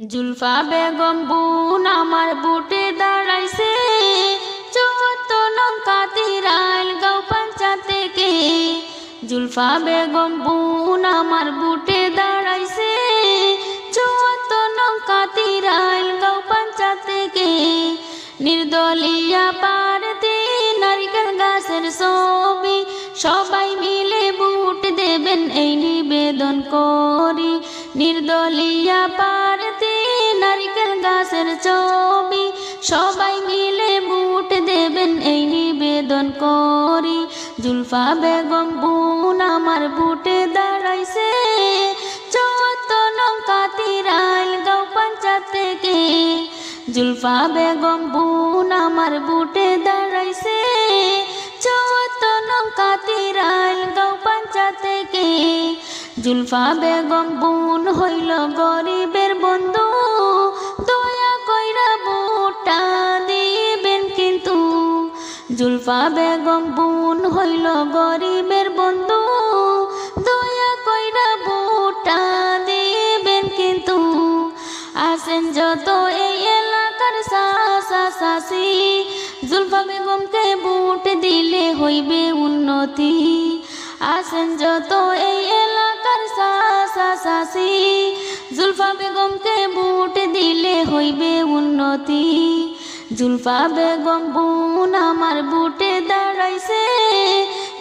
জুলফা বেগম বুন আমার বুটে দাঁড়াইছে। চৌদ্দ নৌকা তিরাইল গাঁও জুলফা বেগম বুন আমার বুটে দাঁড়াইছে। চৌদ্দ নৌকা তিরাইল গাঁও পঞ্চায়েত থেকে। নির্দলিয়া পারতে নারিকেল গাছের ছবি, সবাই মিলে বুট দেবেন, এই নিবেদন করি। নির্দলিয়া পারতে নিবেদন করি। জুলফা বেগম বুন আমার বুটে দাঁড়াইছে। জুলফা বেগম বুন আমার বুটে দাঁড়াইছে। জুলফা বেগম বুন হইল গরিবের জুলফা বেগম বুন হইল গরিবের বন্ধু। দয়া কইরা বুটা দিবেন কিন্তু। আসেন যত এই এলাকার সাসা জুলফা বেগমকে বুট দিলে হইবে উন্নতি। আসেন যত এই এলাকার সাসি জুলফা বেগমকে বুট দিলে হইবে উন্নতি। জুলফা বেগম বোন আমার বুটে দাঁড়াইছে।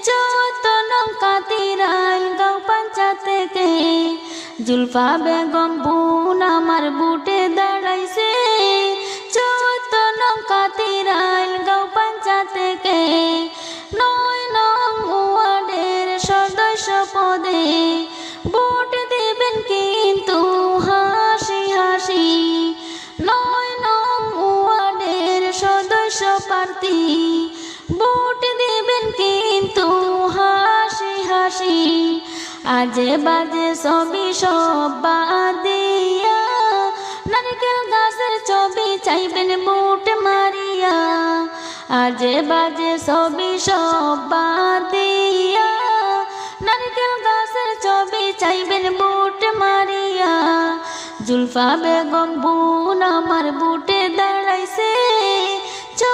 চৌদ্দ নৌকা তিরাইল গাঁও পঞ্চায়েত থেকে। জুলফা বেগম বুন প্রার্থী ভোট দেবেন কিন্তু হাসি হাসি। আজে বাজে সবই সব বাদ দিয়া। নারকেল গাছের ছবি চাইবেন বুট মারিয়া। আজে বাজে সবই সব বাদ দিয়া। নারকেল গাছের ছবি চাইবেন বুট মারিয়া। জুলফা বেগম বুন আমার বুটে দাঁড়াইছে। cho